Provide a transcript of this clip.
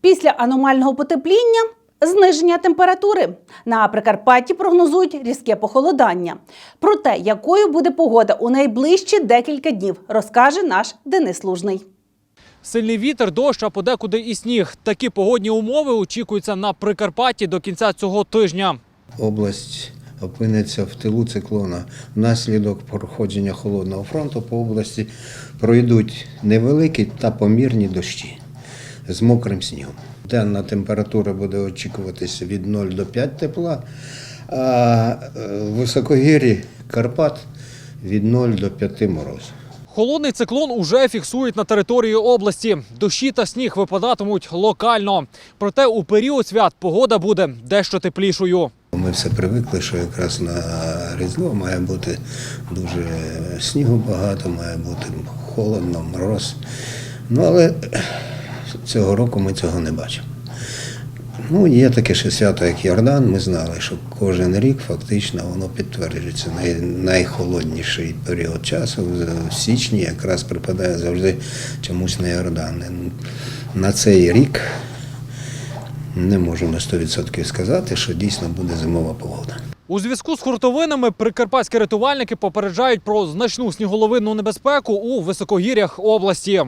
Після аномального потепління зниження температури. На Прикарпатті прогнозують різке похолодання. Про те, якою буде погода у найближчі декілька днів, розкаже наш Денис Лужний. Сильний вітер, дощ, а подекуди і сніг. Такі погодні умови очікуються на Прикарпатті до кінця цього тижня. область опиниться в тилу циклона. Внаслідок проходження холодного фронту по області пройдуть невеликі та помірні дощі з мокрим снігом. Денна температура буде очікуватися від 0 до 5 тепла, а е, в високогір'ї Карпат від 0 до 5 морозу. Холодний циклон уже фіксують на території області. Дощі та сніг випадатимуть локально. Проте у період свят погода буде дещо теплішою. Ми все привикли, що якраз на Різдво має бути дуже снігу багато, має бути холодно, мороз. Ну, але цього року ми цього не бачимо. Ну, є таке ще свято, як Йордан. Ми знали, що кожен рік фактично воно підтверджується. Най, найхолодніший період часу в січні якраз припадає завжди чомусь на Йордан. На цей рік не можу на 100% сказати, що дійсно буде зимова погода. У зв'язку з хуртовинами прикарпатські рятувальники попереджають про значну сніголовинну небезпеку у високогір'ях області.